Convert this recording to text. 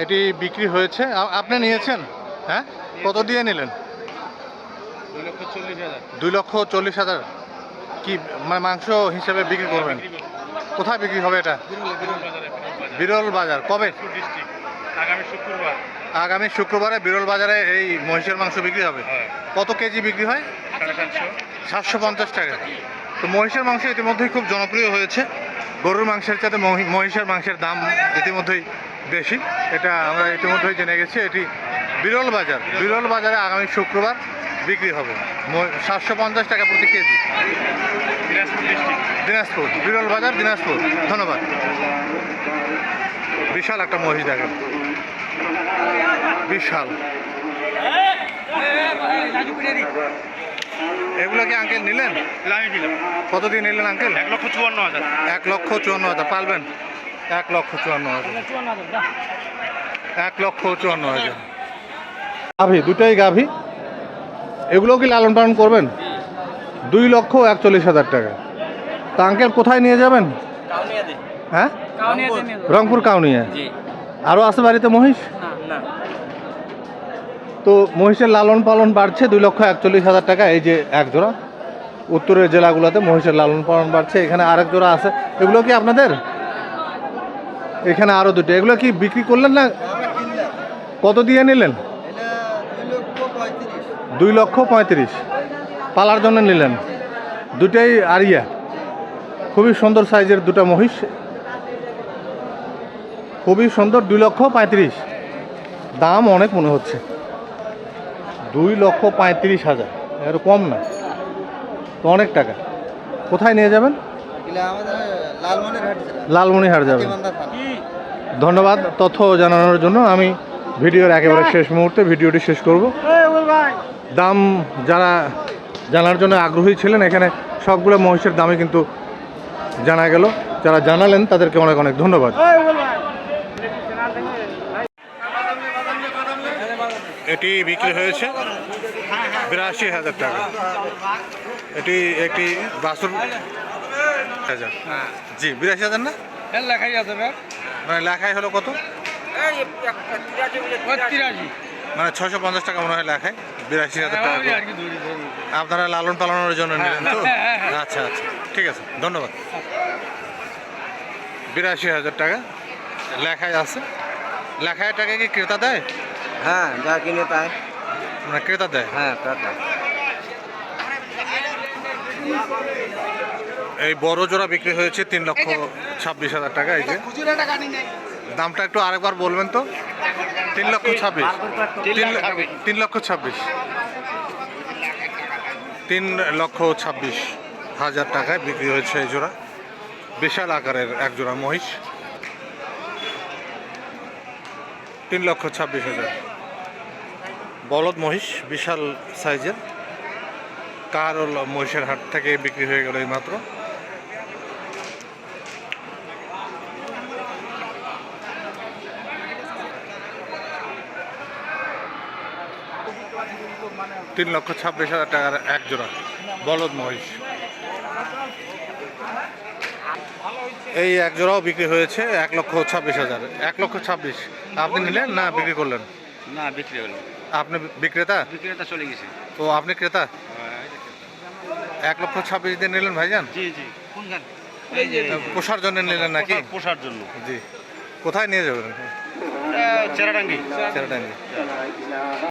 এটি বিক্রি হয়েছে। আপনি নিয়েছেন? হ্যাঁ? কত দিয়ে নিলেন? দুই লক্ষ চল্লিশ হাজার। কি মানে মাংস হিসেবে বিক্রি করবেন? কোথায় বিক্রি হবে এটা? বিরল বাজারে। কবে? আগামী শুক্রবার। আগামী শুক্রবারে বিরল বাজারে এই মহিষের মাংস বিক্রি হবে। কত কেজি বিক্রি হয়? সাতশো পঞ্চাশ টাকা। তো মহিষের মাংস ইতিমধ্যেই খুব জনপ্রিয় হয়েছে। গরুর মাংসের চাইতে মহি- মহিষের মাংসের দাম ইতিমধ্যেই বেশি এটা আমরা ইতিমধ্যেই জেনে গেছি এটি বিরল বাজার। বিরল বাজারে আগামী শুক্রবার বিক্রি হবে। সাতশো পঞ্চাশ টাকা প্রতি কেজি। দিনাজপুর। বিরল বাজার দিনাজপুর। ধন্যবাদ। বিশাল একটা মহিষ দেখেন বিশাল। এগুলো কি আঙ্কেল নিলেন? আমি দিলাম কত দিয়ে নিলেন আঙ্কেল এক লক্ষ চুয়ান্ন হাজার। এক লক্ষ চুয়ান্ন হাজার। পারবেন এক লক্ষ চুয়ান্ন হাজার। এক লক্ষ চুয়ান্ন হাজার গাভি দুটাই গাভি। এগুলো কি লালন পালন করবেন? দুই লক্ষ একচল্লিশ হাজার টাকা। তা আঙ্কেল কোথায় নিয়ে যাবেন? হ্যাঁ। রংপুর কাউনিয়া? জি। আরও আছে বাড়িতে মহিষ? না না। তো মহিষের লালন পালন বাড়ছে দুই লক্ষ একচল্লিশ হাজার টাকা। এই যে এক জোড়া। উত্তরের জেলাগুলোতে মহিষের লালন পালন বাড়ছে এখানে আরেক জোড়া আছে। এগুলো কি আপনাদের? এখানে আরও দুটো। এগুলো কি বিক্রি করলেন না কত দিয়ে নিলেন? দুই লক্ষ পঁয়ত্রিশ। পালার জন্য নিলেন। দুটাই আরিয়া। খুবই সুন্দর সাইজের দুটো মহিষ। খুবই সুন্দর দুই লক্ষ পঁয়ত্রিশ। দাম অনেক মনে হচ্ছে। দুই লক্ষ পঁয়ত্রিশ হাজার। এর কম না। তো অনেক টাকা। কোথায় নিয়ে যাবেন? লালমনিরহাট লালমনিহাট যাবেন ধন্যবাদ তথ্য জানানোর জন্য। আমি ভিডিওর একেবারে শেষ মুহূর্তে ভিডিওটি শেষ করব। দাম যারা জানার জন্য আগ্রহী ছিলেন এখানে সবগুলো মহিষের দামই কিন্তু জানা গেল। যারা জানালেন তাদেরকে অনেক অনেক ধন্যবাদ। এটি বিক্রি হয়েছে বিরাশি হাজার টাকা। এটি একটি বাসুর হাজার জি বিরাশি হাজার না? হ্যাঁ লেখাই আছে ব্যাগ মানে লেখায় হলো কত? তিরাশি মানে ছশো পঞ্চাশ টাকা মনে হয় লেখায়। বিরাশি হাজার টাকা করে। আর কি ধরি ধরি আপনারা লালন পালনের জন্য নিলেন তো? হ্যাঁ, হ্যাঁ, হ্যাঁ। আচ্ছা আচ্ছা। ঠিক আছে ধন্যবাদ। বিরাশি হাজার টাকা। লেখায় আছে। লেখায় টাকা কি ক্রেতা দেয়? হ্যাঁ যা কিনে তাই। মানে ক্রেতা দেয়? হ্যাঁ টাটা এই বড় জোড়া বিক্রি হয়েছে তিন লক্ষ ছাব্বিশ হাজার টাকা, এই যে। দামটা একটু আরেকবার বলবেন তো? তিন লক্ষ ছাব্বিশ। তিন লক্ষ ছাব্বিশ। তিন লক্ষ ছাব্বিশ হাজার টাকায় বিক্রি হয়েছে এই জোড়া। বিশাল আকারের এক জোড়া মহিষ। তিন লক্ষ ছাব্বিশ হাজার। বলদ মহিষ, বিশাল সাইজের। কারল মহিষের হাট থেকে বিক্রি হয়ে গেল এই মাত্র তিন লক্ষ ছাব্বিশ হাজার টাকার এক জোড়া বলদ মহিষ। এই এক জোড়াও বিক্রি হয়েছে এক লক্ষ ছাব্বিশ হাজার। এক লক্ষ ছাব্বিশ। আপনি নিলেন না বিক্রি করলেন? না বিক্রি হলো আপনি বিক্রেতা? বিক্রেতা চলে গেছে। ও আপনি ক্রেতা? এক লক্ষ ছাব্বিশ দিয়ে নিলেন ভাইজান? জি জি। কোনখান? পোষার জন্য নিলেন নাকি? পোষার- জন্য। জি। কোথায় নিয়ে যাবেন চেরাডাঙ্গি। চেরাটাঙ্গি